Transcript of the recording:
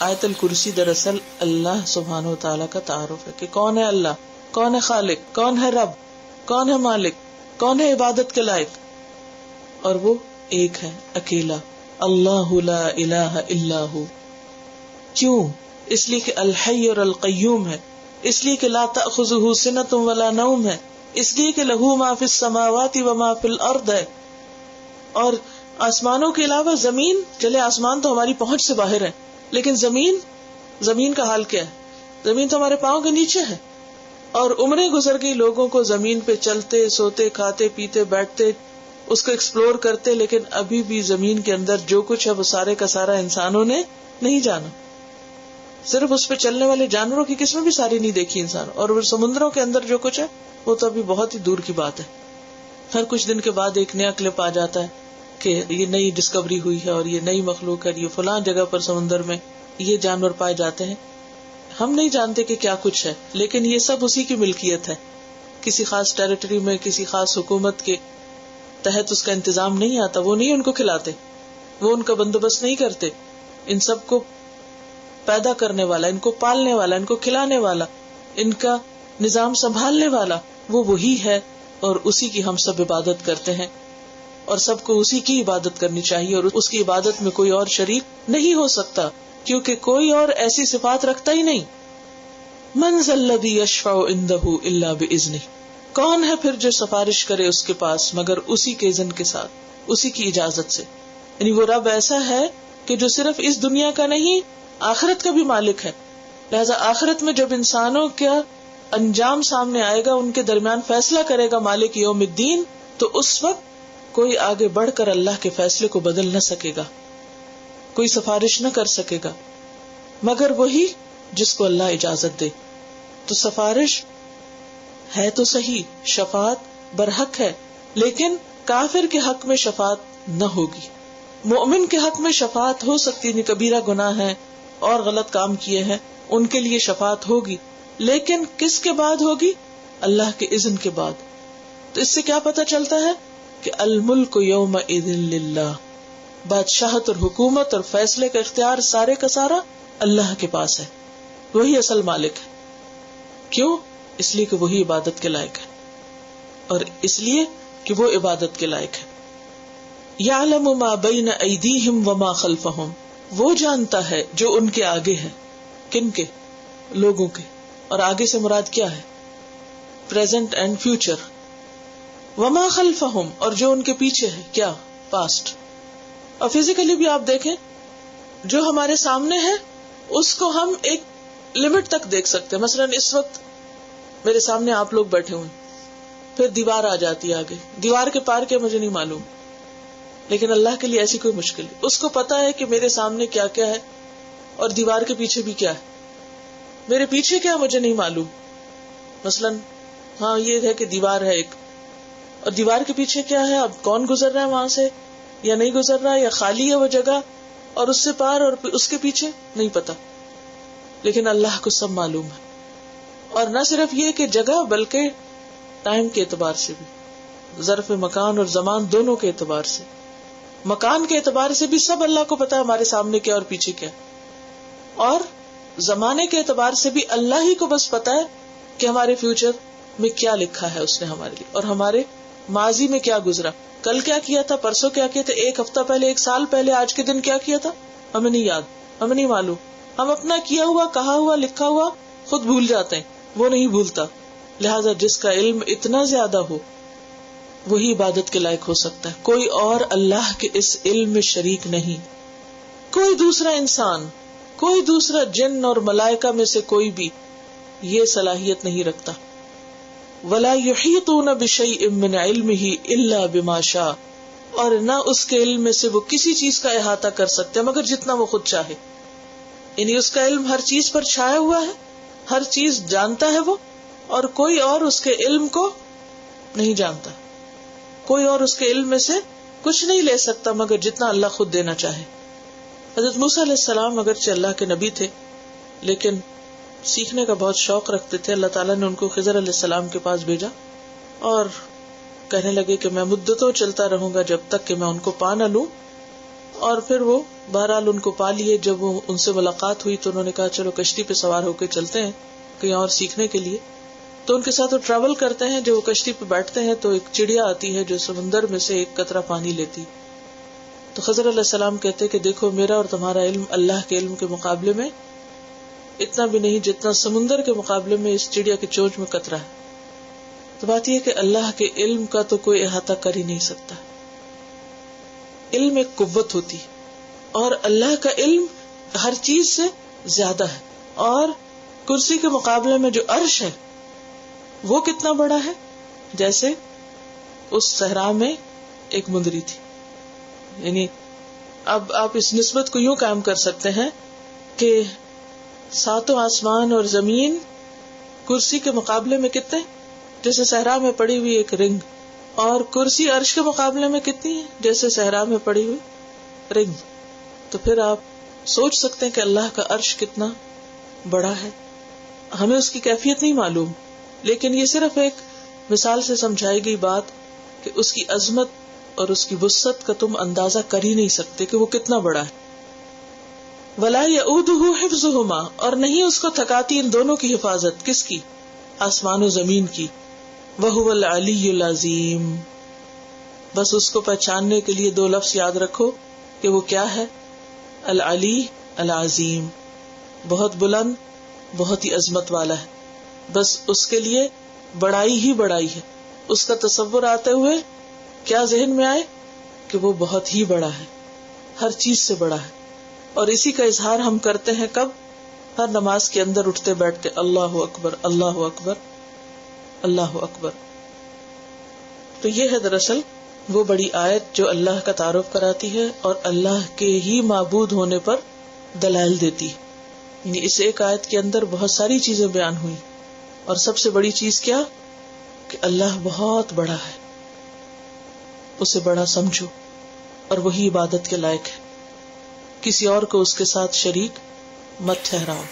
آیت الکرسی دراصل اللہ سبحان و تعالیٰ کا تعارف ہے کہ کون ہے اللہ؟ کون ہے خالق؟ کون ہے رب؟ کون ہے مالک؟ کون ہے عبادت کے لائق؟ اور وہ ایک ہے، اکیلا۔ اللہ لا الہ الا ہو۔ کیوں؟ اس لیے کہ الحی اور القیوم ہے۔ اس لیے کہ لا تأخذہ سنت ولا نوم ہے۔ اس لیے کہ لہو ما فی السماوات و ما فی الارض ہے۔ اور آسمانوں کے علاوہ زمین چلے آسمان تو ہماری پہنچ سے باہر ہے۔ لیکن زمین زمین کا حال کیا ہے؟ زمین تو ہمارے پاؤں کے نیچے ہے۔ اور عمریں گزر گئی لوگوں کو زمین پہ چلتے، سوتے، کھاتے، پیتے، بیٹھتے، اس کو ایکسپلور کرتے، لیکن ابھی بھی زمین کے اندر جو کچھ ہے، وہ سارے کا سارا انسانوں نے نہیں جانا۔ صرف اس پہ چلنے والے جانوروں کی قسم بھی ساری نہیں دیکھی انسان۔ اور سمندروں کے اندر جو کچھ ہے، وہ تو ابھی بہت ہی دور کی بات ہے۔ ہر کچھ دن کے بعد ایک نیا کلپ آ جاتا ہے۔ کہ یہ نئی ڈسکوری ہوئی ہے اور یہ نئی مخلوق ہے یہ فلاں جگہ پر سمندر میں یہ جانور پائے جاتے ہیں۔ ہم نہیں جانتے کہ کیا کچھ ہے، لیکن یہ سب اسی کی ملکیت ہے۔ کسی خاص ٹیریٹری میں، کسی خاص حکومت کے تحت اس کا انتظام نہیں آتا، وہ نہیں ان کو کھلاتے، وہ ان کا بندوبست نہیں کرتے۔ ان سب کو پیدا کرنے والا، ان کو پالنے والا، ان کو کھلانے والا، ان کا نظام سنبھالنے والا، وہ وہی ہے اور اسی کی ہم سب عبادت کرتے ہیں۔ اور سب کو اسی کی عبادت کرنی چاہیے اور اس کی عبادت میں کوئی اور شریک نہیں ہو سکتا، کیونکہ کوئی اور ایسی صفات رکھتا ہی نہیں۔ منزل اشفا اندہ اللہ بزنی کون ہے پھر جو سفارش کرے اس کے پاس مگر اسی کے زن کے ساتھ، اسی کی اجازت سے؟ یعنی وہ رب ایسا ہے کہ جو صرف اس دنیا کا نہیں، آخرت کا بھی مالک ہے۔ لہذا آخرت میں جب انسانوں کا انجام سامنے آئے گا، ان کے درمیان فیصلہ کرے گا مالک یوم الدین، تو اس وقت کوئی آگے بڑھ کر اللہ کے فیصلے کو بدل نہ سکے گا۔ کوئی سفارش نہ کر سکے گا۔ مگر وہی جس کو اللہ اجازت دے۔ تو سفارش ہے تو صحیح شفات برحق ہے، لیکن کافر کے حق میں شفات نہ ہوگی۔ مومن کے حق میں شفات ہو سکتی نہیں یعنی کبیرہ گناہ ہے اور غلط کام کیے ہیں، ان کے لیے شفات ہوگی۔ لیکن کس کے بعد ہوگی؟ اللہ کے اذن کے بعد۔ تو اس سے کیا پتا چلتا ہے؟ کہ الملک یوم للہ، بادشاہت اور حکومت اور فیصلے کا اختیار سارے کا سارا اللہ کے پاس ہے، وہی اصل مالک ہے۔ کیوں؟ اس لیے کہ وہی عبادت کے لائق ہے، اور اس لیے کہ وہ عبادت کے لائق ہے۔ یا بین ایدیہم وما خلفہم، وہ جانتا ہے جو ان کے آگے ہے، کن کے؟ لوگوں کے۔ اور آگے سے مراد کیا ہے؟ پرزینٹ اینڈ فیوچر وما خلفہم اور جو ان کے پیچھے ہے کیا؟ پاسٹ اور فزیکلی بھی آپ دیکھیں، جو ہمارے سامنے ہے اس کو ہم ایک لمٹ تک دیکھ سکتے ہیں۔ مثلاً اس وقت میرے سامنے آپ لوگ بیٹھے ہوئے پھر دیوار آ جاتی ہے آگے۔ دیوار کے پار کے مجھے نہیں معلوم، لیکن اللہ کے لیے ایسی کوئی مشکل ہے اس کو پتا ہے کہ میرے سامنے کیا کیا ہے اور دیوار کے پیچھے بھی کیا ہے۔ میرے پیچھے کیا مجھے نہیں معلوم۔ مثلاً ہاں یہ ہے کہ دیوار ہے ایک۔ اور دیوار کے پیچھے کیا ہے؟ اب کون گزر رہا ہے وہاں سے؟ یا نہیں گزر رہا، یا خالی ہے وہ جگہ؟ اور اس سے پار اور اس کے پیچھے؟ نہیں پتا۔ لیکن اللہ کو سب معلوم ہے۔ اور نہ صرف یہ کہ جگہ، بلکہ ٹائم کے اعتبار سے بھی۔ ظرف مکان اور زمان دونوں کے اعتبار سے۔ مکان کے اعتبار سے بھی سب اللہ کو پتا ہمارے سامنے کیا اور پیچھے کیا۔ اور زمانے کے اعتبار سے بھی اللہ ہی کو بس پتا ہے کہ ہمارے فیوچر میں کیا لکھا ہے اس نے ہمارے لیے۔ اور ہمارے ماضی میں کیا گزرا؟ کل کیا کیا تھا؟ پرسوں کیا کیا تھا؟ ایک ہفتہ پہلے، ایک سال پہلے، آج کے دن کیا کیا تھا؟ ہمیں نہیں یاد، ہمیں نہیں معلوم۔ ہم اپنا کیا ہوا، کہا ہوا، لکھا ہوا، خود بھول جاتے ہیں۔ وہ نہیں بھولتا۔ لہذا جس کا علم اتنا زیادہ ہو، وہی عبادت کے لائق ہو سکتا ہے۔ کوئی اور اللہ کے اس علم میں شریک نہیں۔ کوئی دوسرا انسان، کوئی دوسرا جن اور ملائکہ میں سے کوئی بھی یہ صلاحیت نہیں رکھتا۔ ولا يحيطون بشيء من علمه الا بما شاء۔ اور نہ اس کے علم میں سے وہ کسی چیز کا احاطہ کر سکتے مگر جتنا وہ خود چاہے۔ یعنی اس کا علم ہر چیز پر چھایا ہوا ہے، ہر چیز جانتا ہے وہ، اور کوئی اور اس کے علم کو نہیں جانتا۔ کوئی اور اس کے علم میں سے کچھ نہیں لے سکتا، مگر جتنا اللہ خود دینا چاہے۔ حضرت موسیٰ علیہ السلام اگرچہ اللہ کے نبی تھے، لیکن سیکھنے کا بہت شوق رکھتے تھے۔ اللہ تعالیٰ نے ان کو خضر علیہ السلام کے پاس بھیجا اور کہنے لگے کہ میں مدتوں چلتا رہوں گا جب تک کہ میں ان کو پا نہ لوں۔ اور پھر وہ بہرحال ان کو پا لیے۔ جب وہ ان سے ملاقات ہوئی تو انہوں نے کہا، چلو کشتی پہ سوار ہو کے چلتے ہیں کہیں اور سیکھنے کے لیے۔ تو ان کے ساتھ وہ ٹریول کرتے ہیں۔ جب وہ کشتی پہ بیٹھتے ہیں تو ایک چڑیا آتی ہے جو سمندر میں سے ایک قطرہ پانی لیتی۔ تو خضر علیہ السلام کہتے کہ دیکھو، میرا اور تمہارا علم اللہ کے علم کے مقابلے میں اتنا بھی نہیں جتنا سمندر کے مقابلے میں اس چڑیا کی چوچ میں قطرہ ہے۔ تو بات یہ کہ اللہ کے علم کا تو کوئی احاطہ کر ہی نہیں سکتا۔ علم ایک قوت ہوتی اور اللہ کا علم ہر چیز سے زیادہ ہے۔ اور کرسی کے مقابلے میں جو عرش ہے، وہ کتنا بڑا ہے؟ جیسے اس صحرا میں ایک مندری تھی۔ یعنی اب آپ اس نسبت کو یوں کام کر سکتے ہیں کہ ساتوں آسمان اور زمین کرسی کے مقابلے میں کتنے جیسے صحرا میں پڑی ہوئی ایک رنگ اور کرسی عرش کے مقابلے میں کتنی ہے جیسے صحرا میں پڑی ہوئی رنگ تو پھر آپ سوچ سکتے ہیں کہ اللہ کا عرش کتنا بڑا ہے ہمیں اس کی کیفیت نہیں معلوم لیکن یہ صرف ایک مثال سے سمجھائی گئی بات کہ اس کی عظمت اور اس کی وسط کا تم اندازہ کر ہی نہیں سکتے کہ وہ کتنا بڑا ہے ولا یا حفظ اور نہیں اس کو تھکاتی ان دونوں کی حفاظت۔ کس کی؟ آسمان و زمین کی۔ وہ العلی العظیم بس اس کو پہچاننے کے لیے دو لفظ یاد رکھو کہ وہ کیا ہے۔ العلی العظیم۔ بہت بلند، بہت ہی عظمت والا ہے۔ بس اس کے لیے بڑائی ہی بڑائی ہے۔ اس کا تصور آتے ہوئے کیا ذہن میں آئے کہ وہ بہت ہی بڑا ہے۔ ہر چیز سے بڑا ہے۔ اور اسی کا اظہار ہم کرتے ہیں کب؟ ہر نماز کے اندر اٹھتے بیٹھتے۔ اللہ اکبر اللہ اکبر اللہ اکبر۔ تو یہ ہے دراصل وہ بڑی آیت جو اللہ کا تعارف کراتی ہے اور اللہ کے ہی معبود ہونے پر دلائل دیتی یعنی اس ایک آیت کے اندر بہت ساری چیزیں بیان ہوئی۔ اور سب سے بڑی چیز کیا؟ کہ اللہ بہت بڑا ہے۔ اسے بڑا سمجھو اور وہی عبادت کے لائق ہے۔ کسی اور کو اس کے ساتھ شریک مت ٹھہراؤ۔